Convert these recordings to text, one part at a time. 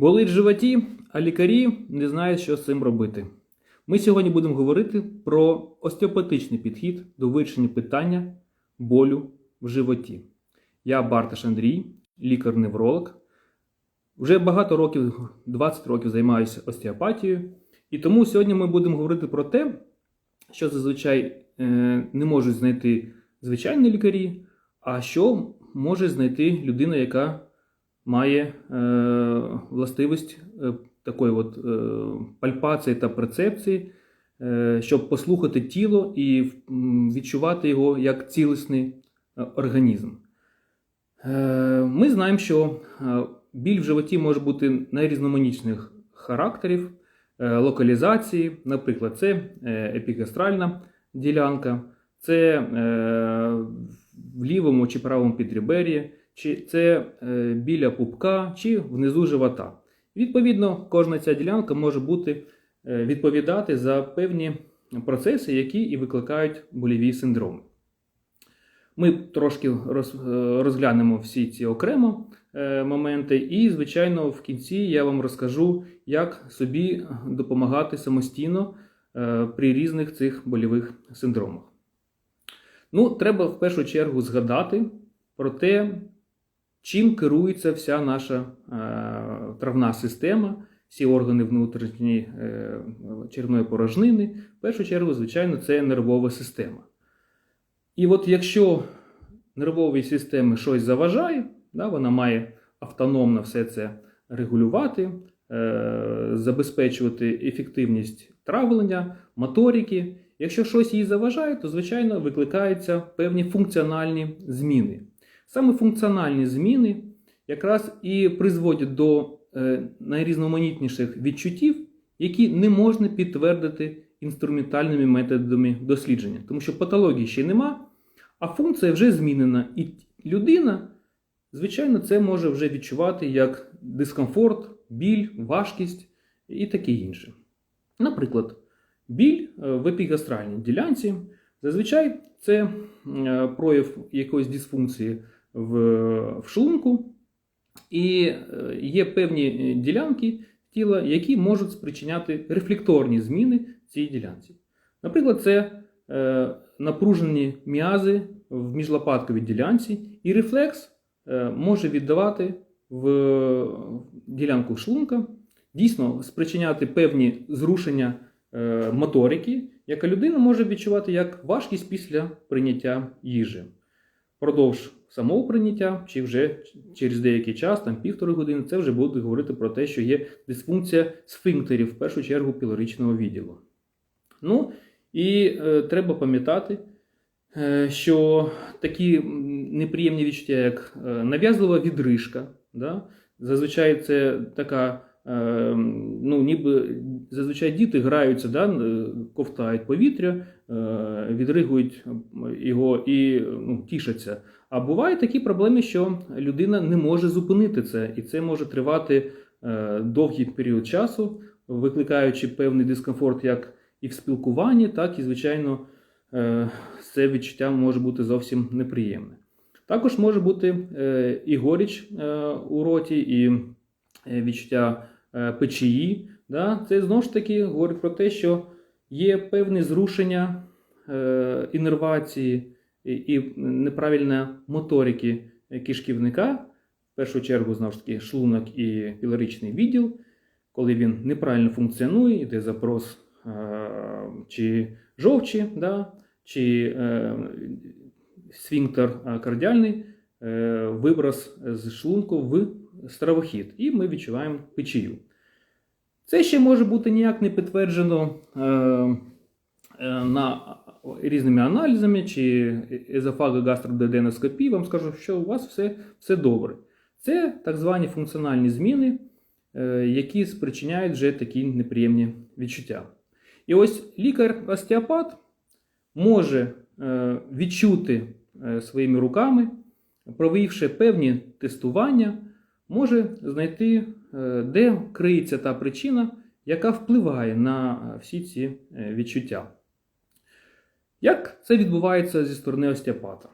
Болить в животі, а лікарі не знають, що з цим робити. Ми сьогодні будемо говорити про остеопатичний підхід до вирішення питання болю в животі. Я Барташ Андрій, лікар-невролог. Вже багато років, 20 років займаюся остеопатією. І тому сьогодні ми будемо говорити про те, що зазвичай е, не можуть знайти звичайні лікарі, а що може знайти людина, яка має е, властивість е, такої от, е, пальпації та перцепції, щоб послухати тіло і відчувати його як цілісний організм. Ми знаємо, що біль в животі може бути найрізноманітніших характерів, локалізації, наприклад, це епігастральна ділянка, це в лівому чи правому підребер'ї, чи це е, біля пупка, чи внизу живота. Відповідно, кожна ця ділянка може бути е, відповідати за певні процеси, які і викликають боліві синдроми. Ми трошки е, розглянемо всі ці окремо моменти, і, звичайно, в кінці я вам розкажу, як собі допомагати самостійно при різних цих больових синдромах. Ну, треба в першу чергу згадати про те, чим керується вся наша е, травна система, всі органи внутрішньої е, червної порожнини. В першу чергу, звичайно, це нервова система. І от якщо нервовій системі щось заважає, да, вона має автономно все це регулювати, е, забезпечувати ефективність травлення, моторики. Якщо щось їй заважає, то, звичайно, викликаються певні функціональні зміни. Саме функціональні зміни якраз і призводять до е, найрізноманітніших відчуттів, які не можна підтвердити інструментальними методами дослідження, тому що патології ще нема, а функція вже змінена. І людина, звичайно, це може вже відчувати як дискомфорт, біль, важкість і таке інше. Наприклад, біль е, в епігастральній ділянці зазвичай це е, прояв якоїсь дисфункції в, в шлунку, і е, є певні ділянки тіла, які можуть спричиняти рефлекторні зміни в цій ділянці. Наприклад, це е, напружені м'язи в міжлопатковій ділянці, і рефлекс е, може віддавати в ділянку шлунка, дійсно спричиняти певні зрушення е, моторики, яка людина може відчувати як важкість після прийняття їжі. Продовж самого прийняття, чи вже через деякий час, там півтори години, це вже буде говорити про те, що є дисфункція сфінктерів, в першу чергу пілоричного відділу. Ну, і е, треба пам'ятати, е, що такі неприємні відчуття, як е, нав'язлива відрижка, да? зазвичай це така, е, ну, ніби зазвичай діти граються, да? ковтають повітря, е, відригують його і ну, тішаться. А бувають такі проблеми, що людина не може зупинити це, і це може тривати е, довгий період часу, викликаючи певний дискомфорт як і в спілкуванні, так і, звичайно, е, це відчуття може бути зовсім неприємне. Також може бути е, і горіч у роті, і відчуття печії. Це знову ж таки говорить про те, що є певне зрушення інервації і, неправильна моторики кишківника, в першу чергу, знову ж таки, шлунок і пілоричний відділ, коли він неправильно функціонує, йде запрос е, чи жовчі, да, чи е, сфінктер е, кардіальний, е, виброс з шлунку в стравохід, і ми відчуваємо печію. Це ще може бути ніяк не підтверджено на різними аналізами чи езофагогастродеденоскопії. Вам скажу, що у вас все, все добре. Це так звані функціональні зміни, е, які спричиняють вже такі неприємні відчуття. І ось лікар-остеопат може е, відчути е, своїми руками, провівши певні тестування, може знайти, де криється та причина, яка впливає на всі ці відчуття. Як це відбувається зі сторони остеопата?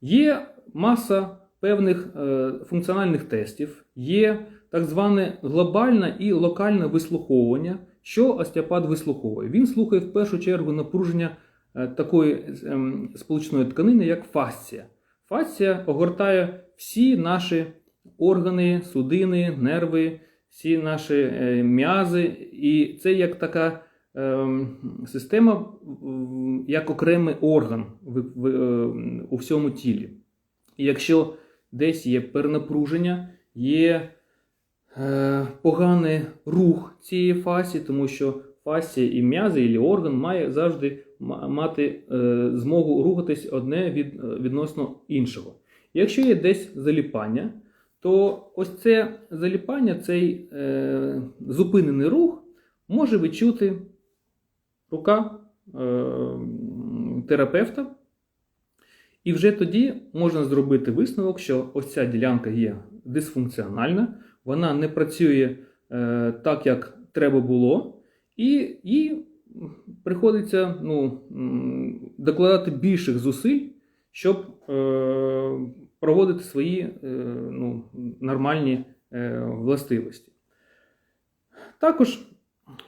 Є маса певних е, функціональних тестів, є так зване глобальне і локальне вислуховування. Що остеопат вислуховує? Він слухає в першу чергу напруження е, такої ем, сполучної тканини, як фасція. Фасція огортає всі наші органи, судини, нерви, всі наші е, м'язи, і це як така система, як окремий орган е, у всьому тілі. Якщо десь є перенапруження, є е, поганий рух цієї фасі, тому що фасія і м'язи, і орган має завжди мати е, змогу рухатись одне від, відносно іншого. Якщо є десь заліпання, то ось це заліпання, цей е, зупинений рух може відчути рука е, терапевта. І вже тоді можна зробити висновок, що ось ця ділянка є дисфункціональна, вона не працює е, так, як треба було, і, і приходиться ну, докладати більших зусиль, щоб е, проводити свої е, ну, нормальні е, властивості. Також,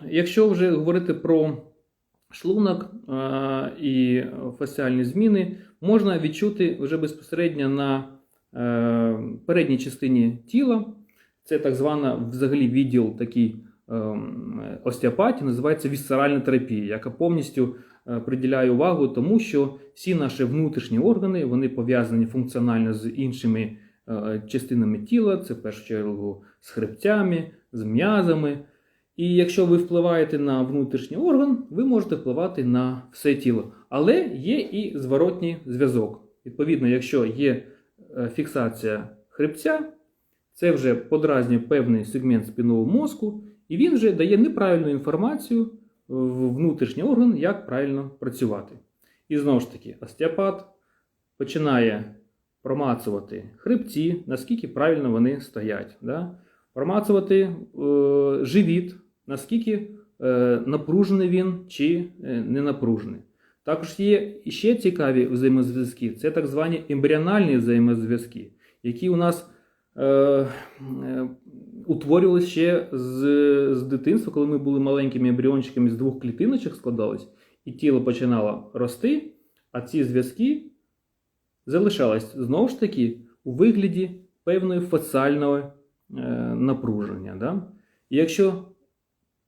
якщо вже говорити про шлунок е, і фасціальні зміни, можна відчути вже безпосередньо на е, передній частині тіла. Це так звана взагалі відділ такий ем, остеопатії, називається вісцеральна терапія, яка повністю е, приділяє увагу тому, що всі наші внутрішні органи вони пов'язані функціонально з іншими частинами тіла, це в першу чергу з хребцями, з м'язами. І якщо ви впливаєте на внутрішній орган, ви можете впливати на все тіло. Але є і зворотній зв'язок. Відповідно, якщо є е, фіксація хребця, це вже подразнює певний сегмент спинного мозку, і він вже дає неправильну інформацію в внутрішній орган, як правильно працювати. І знову ж таки, остеопат починає промацувати хребці, наскільки правильно вони стоять. Да? Промацувати е, живіт, наскільки е, напружений він чи е, не напружений. Також є ще цікаві взаємозв'язки. Це так звані ембріональні взаємозв'язки, які у нас е, е, утворювалися ще з, з дитинства, коли ми були маленькими ембріончиками з двох клітиночок складались, і тіло починало рости, а ці зв'язки залишались знову ж таки у вигляді певної фасціального е, напруження. Да? І якщо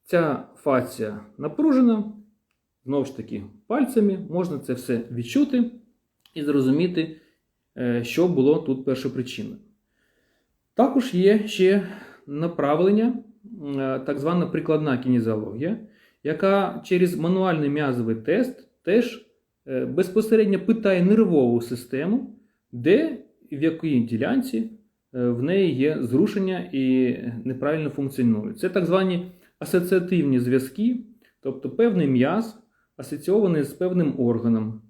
ця фація напружена, знову ж таки, пальцями можна це все відчути і зрозуміти, е, що було тут першопричиною. Також є ще направлення, е, так звана прикладна кінезіологія, яка через мануальний м'язовий тест теж е, безпосередньо питає нервову систему, де і в якій ділянці в неї є зрушення і неправильно функціонує. Це так звані асоціативні зв'язки, тобто певний м'яз асоційований з певним органом,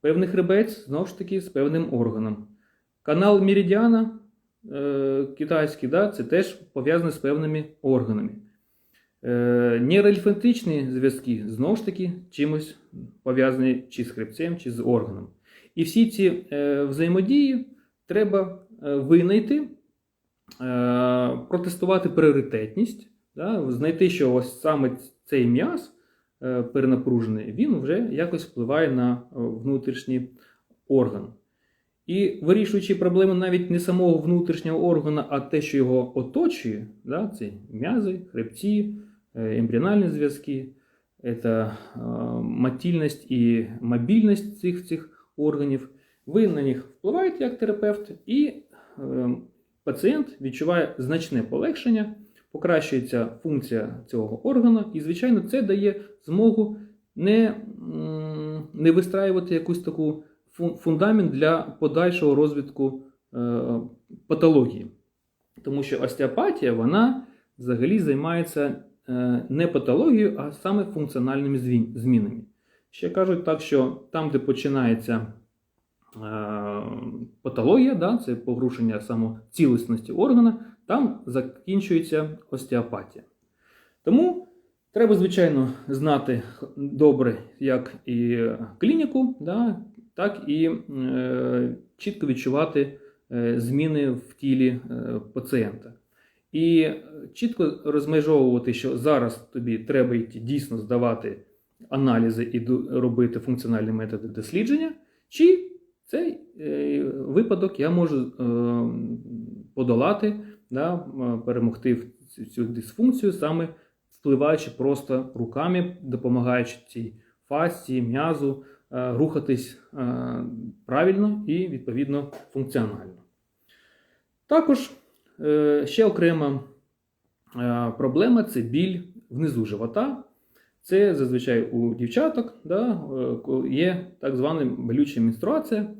певний хребець знову ж таки з певним органом. Канал Меридіана е, китайський, да, це теж пов'язане з певними органами. Е, нейролімфатичні зв'язки знову ж таки чимось пов'язані чи з хребцем, чи з органом. І всі ці е, взаємодії треба е, винайти, е, протестувати пріоритетність, да, знайти, що ось саме цей м'яз е, перенапружений, він вже якось впливає на е, внутрішній орган. І вирішуючи проблему навіть не самого внутрішнього органа, а те, що його оточує, да, це м'язи, хребці, е, ембріональні зв'язки, це мотильність і мобільність цих, цих органів, ви на них впливаєте як терапевт, і пацієнт відчуває значне полегшення, покращується функція цього органу, і, звичайно, це дає змогу не, не вистраювати якусь таку фундамент для подальшого розвитку е, патології. Тому що остеопатія, вона взагалі займається е, не патологією, а саме функціональними змінами. Ще кажуть так, що там, де починається е, патологія, да, це погрушення самоцілісності органа, там закінчується остеопатія. Тому треба, звичайно, знати добре як і клініку, да, так і е, чітко відчувати е, зміни в тілі е, пацієнта. І е, чітко розмежовувати, що зараз тобі треба йти дійсно здавати аналізи і робити функціональні методи дослідження, чи цей е, випадок я можу е, подолати, да, е, перемогти цю- дисфункцію, саме впливаючи просто руками, допомагаючи цій фасції, м'язу е, рухатись е, правильно і відповідно функціонально. Також ще окрема проблема це біль внизу живота. Це зазвичай у дівчаток да, є так звана болюча менструація.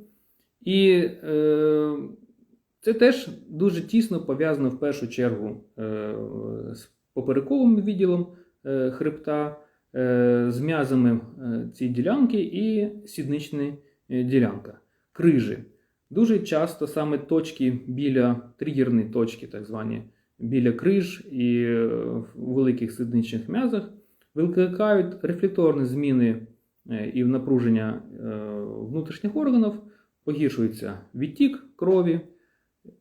І це теж дуже тісно пов'язано в першу чергу е, з поперековим відділом е, хребта, е, з м'язами цієї ділянки і сіднична ділянка. Крижі. Дуже часто саме точки біля тригерні точки, так звані, біля криж і в великих сідничних м'язах викликають рефлекторні зміни і напруження внутрішніх органів, погіршується відтік крові,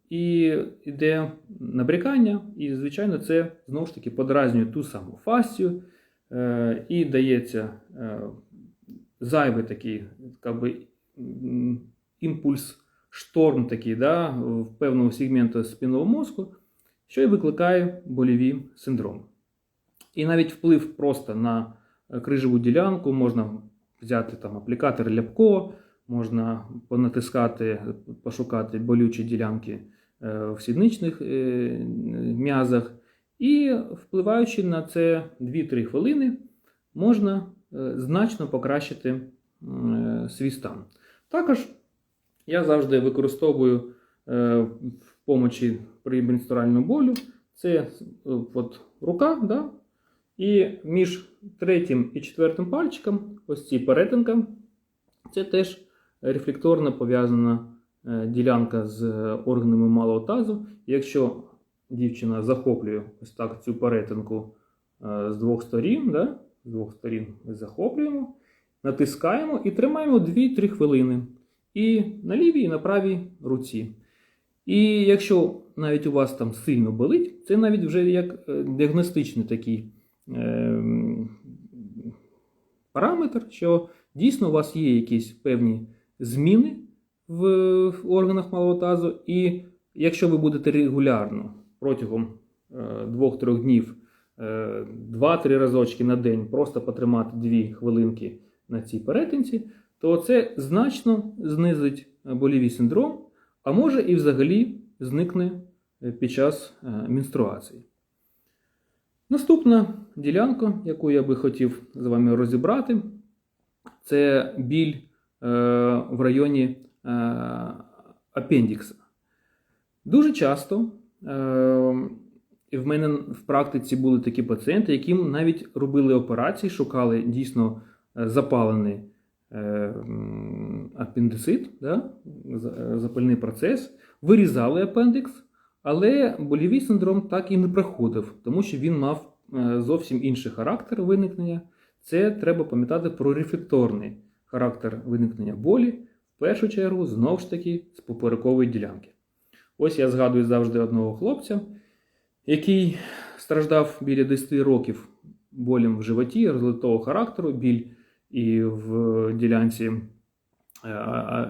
і йде набрякання, і, звичайно, це знову ж таки подразнює ту саму фасцію, е, і дається е, зайвий такий би, імпульс, шторм такий да, в певному сегменту спинного мозку, що і викликає больові синдроми. І навіть вплив просто на е, крижеву ділянку можна взяти там аплікатор ляпко, можна понатискати, пошукати болючі ділянки е, в сідничних е, м'язах. І впливаючи на це 2-3 хвилини, можна е, значно покращити свій стан. Також я завжди використовую в помочі при менструальному болю. Це от рука, да? і між третім і четвертим пальчиком, ось ці перетинка, це теж рефлекторно пов'язана е, ділянка з органами малого тазу. Якщо дівчина захоплює ось так цю перетинку е, з двох сторін, да? з двох сторін ми захоплюємо, натискаємо і тримаємо 2-3 хвилини. І на лівій, і на правій руці. І якщо навіть у вас там сильно болить, це навіть вже як е, діагностичний такий е, параметр, що дійсно у вас є якісь певні зміни в, органах малого тазу, і якщо ви будете регулярно протягом е, 2-3 днів е, 2-3 разочки на день просто потримати 2 хвилинки на цій перетинці, то це значно знизить е, болівий синдром, а може і взагалі зникне е, під час е, менструації. Наступна ділянка, яку я би хотів з вами розібрати, це біль е, в районі е, апендікса. Дуже часто е, і в мене в практиці були такі пацієнти, яким навіть робили операції, шукали дійсно е, запалений е, апендицит, да, запальний процес, вирізали апендикс, але болівий синдром так і не проходив, тому що він мав е, зовсім інший характер виникнення. Це треба пам'ятати про рефлекторний характер виникнення болі, в першу чергу, знову ж таки, з поперекової ділянки. Ось я згадую завжди одного хлопця, який страждав біля 10 років болем в животі, розлитого характеру, біль і в ділянці е,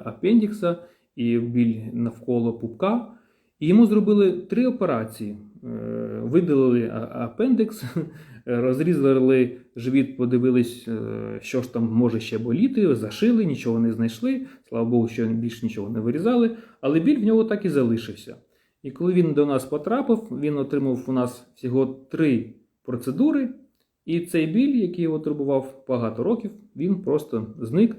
апендікса, і біль навколо пупка. І йому зробили три операції. Е, Видалили апендикс, розрізали живіт, подивились, е, що ж там може ще боліти, зашили, нічого не знайшли. Слава Богу, що більше нічого не вирізали, але біль в нього так і залишився. І коли він до нас потрапив, він отримав у нас всього три процедури, і цей біль, який його турбував багато років, він просто зник.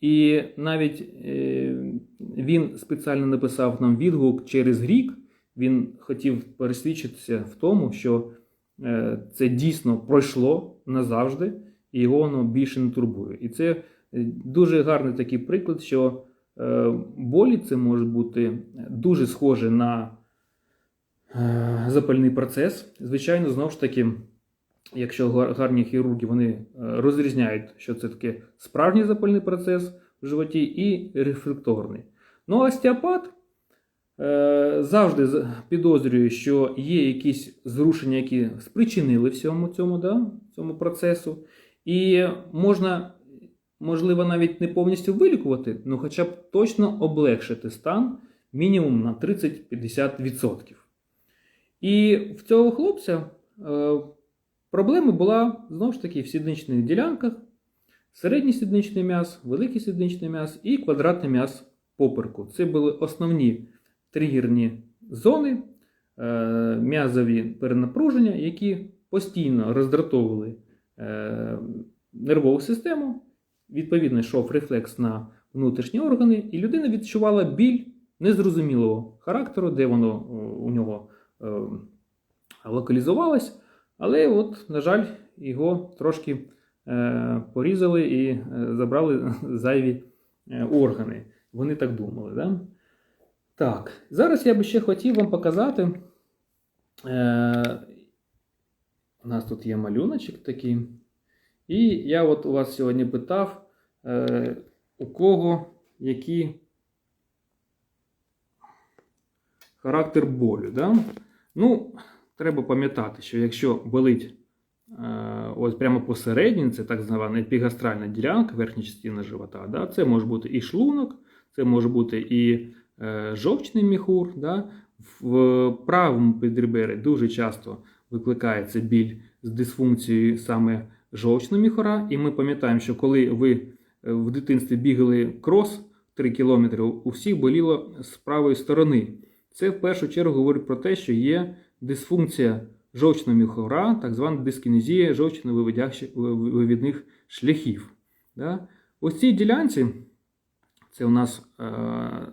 І навіть е, він спеціально написав нам відгук через рік. Він хотів пересвідчитися в тому, що це дійсно пройшло назавжди, і його воно більше не турбує. І це е, дуже гарний такий приклад, що е, болі це може бути дуже схоже на е, запальний процес. Звичайно, знову ж таки, якщо гарні хірурги вони е, розрізняють, що це таке справжній запальний процес в животі і рефлекторний. Ну, а остеопат Е, Завжди підозрюю, що є якісь зрушення, які спричинили всьому цьому, да, цьому процесу. І можна, можливо, навіть не повністю вилікувати, ну хоча б точно облегшити стан мінімум на 30-50%. І в цього хлопця е, проблема була знову ж таки в сідничних ділянках, середній сідничний м'яз, великий сідничний м'яз і квадратний м'яз попереку. Це були основні тригерні зони, е, м'язові перенапруження, які постійно роздратовували е, нервову систему. Відповідно, йшов рефлекс на внутрішні органи, і людина відчувала біль незрозумілого характеру, де воно у нього е, локалізувалось. Але, от, на жаль, його трошки е, порізали і е, забрали зайві е, органи. Вони так думали. Да? Так, зараз я би ще хотів вам показати. Е, у нас тут є малюночок такий. І я от у вас сьогодні питав, е, у кого які характер болю. Да? Ну, треба пам'ятати, що якщо болить е, ось прямо посередині, це так звана епігастральна ділянка, верхня частина живота, да? це може бути і шлунок, це може бути і жовчний міхур. Да? В правому підребері дуже часто викликається біль з дисфункцією саме жовчного міхура. І ми пам'ятаємо, що коли ви е, в дитинстві бігали крос 3 км, у всіх боліло з правої сторони. Це в першу чергу говорить про те, що є дисфункція жовчного міхура, так звана дискінезія жовчно-вивідних шляхів. Да? Ось цій ділянці, це у нас е-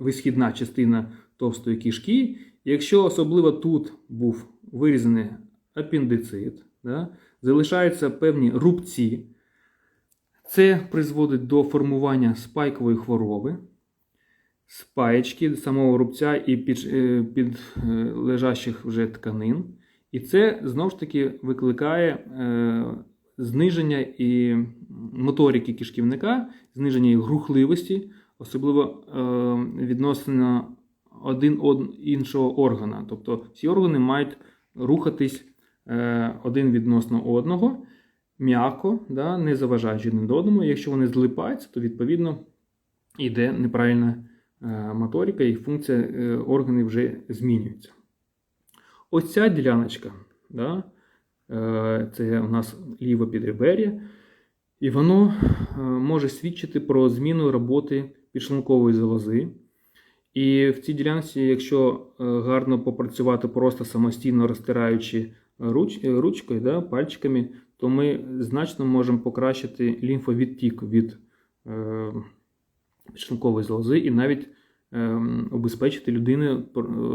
висхідна частина товстої кишки. Якщо особливо тут був вирізаний апендицит, да, залишаються певні рубці, це призводить до формування спайкової хвороби, спаєчки самого рубця і під, е, під е, лежащих вже тканин. І це знову ж таки викликає е, зниження і моторики кишківника, зниження їх рухливості, особливо е, відносно один іншого органа. Тобто всі органи мають рухатись е, один відносно одного, м'яко, да, не заважаючи один до одному. Якщо вони злипаються, то відповідно йде неправильна е, моторика і функція органів вже змінюється. Ось ця діляночка, да, це у нас ліве підребер'я, і воно може свідчити про зміну роботи підшлункової залози. І в цій ділянці, якщо е, гарно попрацювати просто самостійно розтираючи руч, е, ручкою, да, пальчиками, то ми значно можемо покращити лімфовідтік від е, підшлункової залози і навіть е, обезпечити людину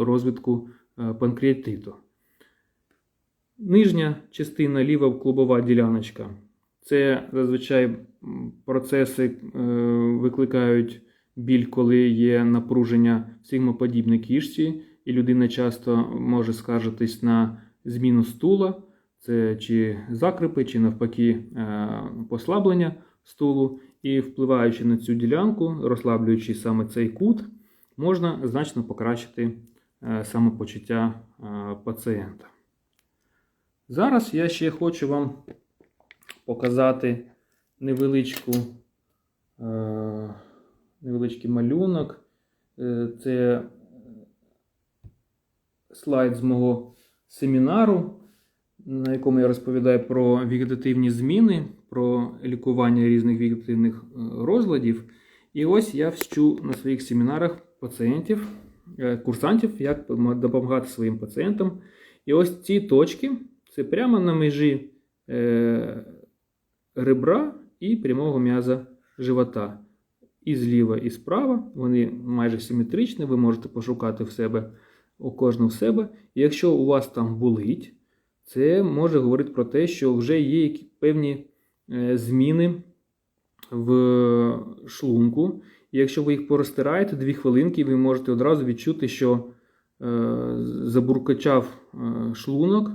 розвитку е, панкреатиту. Нижня частина ліва клубова діляночка. Це зазвичай процеси е, викликають біль, коли є напруження в сигмоподібній кішці, і людина часто може скаржитись на зміну стула, це чи закрипи, чи навпаки е, послаблення стулу. І впливаючи на цю ділянку, розслаблюючи саме цей кут, можна значно покращити е, самопочуття пацієнта. Зараз я ще хочу вам показати невеличку, е, невеличкий малюнок. Е, Це слайд з мого семінару, на якому я розповідаю про вегетативні зміни, про лікування різних вегетативних е, розладів. І ось я вчу на своїх семінарах пацієнтів, е, курсантів, як допомагати своїм пацієнтам. І ось ці точки це прямо на межі е, ребра і прямого м'яза живота. І зліва, і справа. Вони майже симетричні, ви можете пошукати в себе у кожного в себе. І якщо у вас там болить, це може говорити про те, що вже є певні е, зміни в шлунку. І якщо ви їх порозтираєте дві хвилинки, ви можете одразу відчути, що е, забуркачав е, шлунок,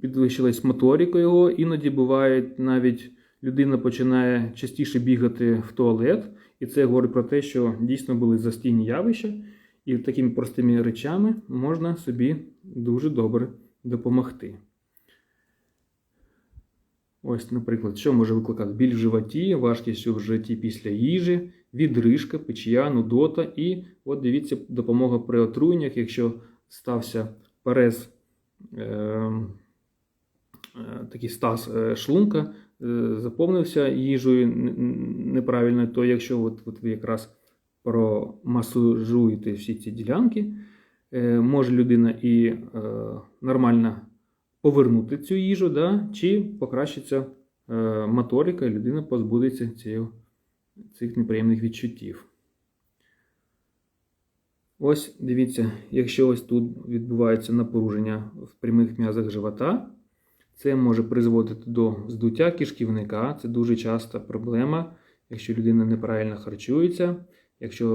підвищилась моторика його. Іноді буває навіть людина починає частіше бігати в туалет, І це говорить про те, що дійсно були застійні явища, і такими простими речами можна собі дуже добре допомогти. Ось, наприклад, що може викликати біль в животі, важкість у животі після їжі, відрижка, печія, нудота і, от дивіться, допомога при отруєннях, якщо стався перез, е, е, такий стаз е, шлунка, е, заповнився їжею неправильно, то якщо от, от ви якраз промасажуєте всі ці ділянки, е, може людина і е, нормально повернути цю їжу, да, чи покращиться е, моторика, і людина позбудеться цих неприємних відчуттів. Ось дивіться, якщо ось тут відбувається напруження в прямих м'язах живота, це може призводити до здуття кишківника. Це дуже часта проблема, якщо людина неправильно харчується, якщо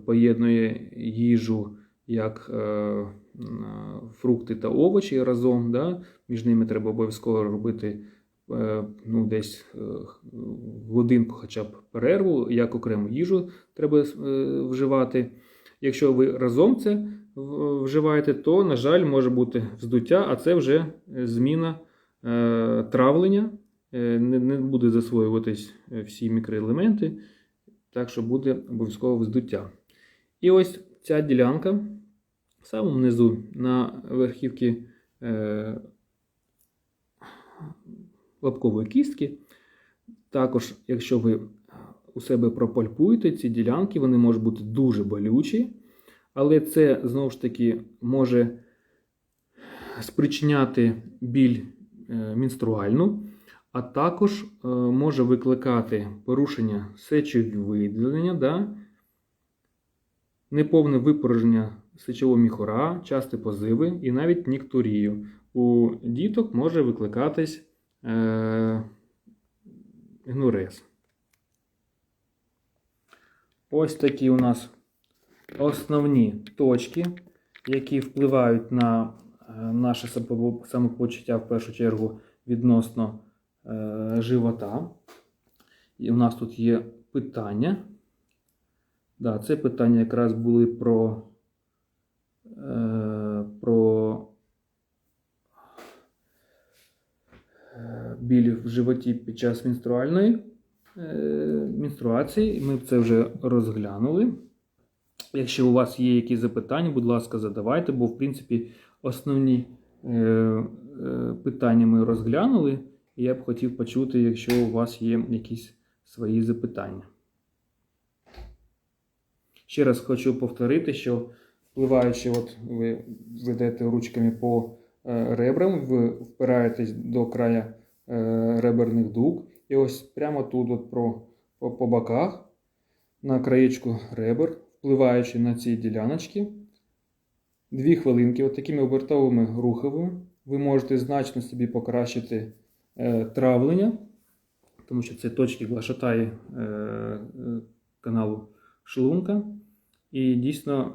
е, поєднує їжу як е, фрукти та овочі разом, да, між ними треба обов'язково робити е, ну, десь е, годинку хоча б перерву, як окрему їжу треба е, вживати. Якщо ви разом це вживаєте, то, на жаль, може бути вздуття, а це вже е, зміна е, травлення, е, не, буде засвоюватись всі мікроелементи, так що буде обов'язково вздуття. І ось ця ділянка в самому низу на верхівці лобкової кістки. Також, якщо ви у себе пропальпуєте ці ділянки, вони можуть бути дуже болючі, але це знову ж таки може спричиняти біль е, менструальну, а також е, може викликати порушення сечовиділення, да? неповне випорожнення сечового міхура, часті позиви і навіть ніктурію. У діток може викликатись е, гнурез. Ось такі у нас основні точки, які впливають на е, наше самопочуття в першу чергу відносно е, живота. І у нас тут є питання. Да, це питання якраз були про, е, про біль в животі під час менструальної е, менструації. Ми це вже розглянули. Якщо у вас є якісь запитання, будь ласка, задавайте, бо в принципі основні е, е, питання ми розглянули. І я б хотів почути, якщо у вас є якісь свої запитання. Ще раз хочу повторити, що впливаючи, от ви ведете ручками по е, ребрам, ви впираєтесь до края е, реберних дуг. І ось прямо тут, от про, по, по боках, на краєчку ребер, впливаючи на ці діляночки, дві хвилинки, от такими обертовими рухами, ви можете значно собі покращити е, травлення, тому що це точки глашатаї е, е, каналу шлунка. І дійсно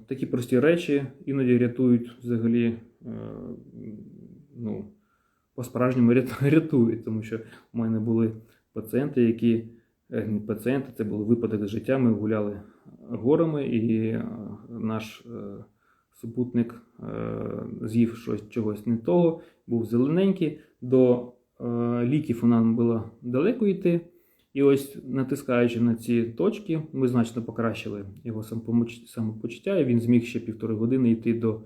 е, такі прості речі іноді рятують взагалі, е, ну, по-справжньому ряту- рятують, тому що в мене були пацієнти, які е, не пацієнти, це був випадок з життя. Ми гуляли горами, і е, наш е, супутник з'їв щось чогось не того, був зелененький. До ліків нам було далеко йти. І ось натискаючи на ці точки, ми значно покращили його самопочуття, і він зміг ще півтори години йти до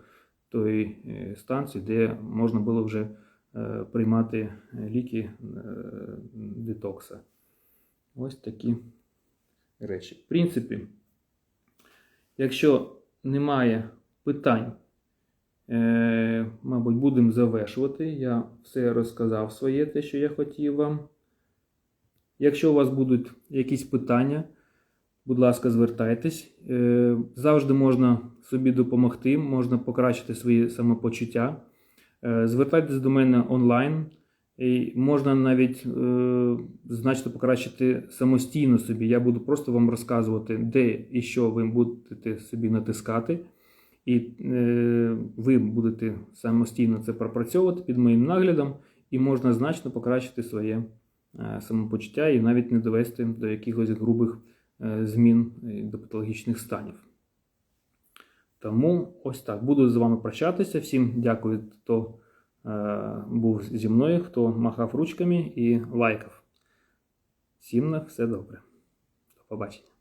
тої станції, де можна було вже приймати ліки е, детокса. Ось такі речі. В принципі, якщо немає питань, е, мабуть, будемо завершувати. Я все розказав своє, те, що я хотів вам. Якщо у вас будуть якісь питання, будь ласка, звертайтесь. Е, Завжди можна собі допомогти, можна покращити своє самопочуття. Е, Звертайтесь до мене онлайн. І можна навіть е, значно покращити самостійно собі. Я буду просто вам розказувати, де і що ви будете собі натискати. І е, ви будете самостійно це пропрацьовувати під моїм наглядом, і можна значно покращити своє самопочуття і навіть не довести до якихось грубих змін до патологічних станів. Тому ось так. Буду з вами прощатися. Всім дякую, хто е, був зі мною, хто махав ручками і лайкав. Всім на все добре. До побачення.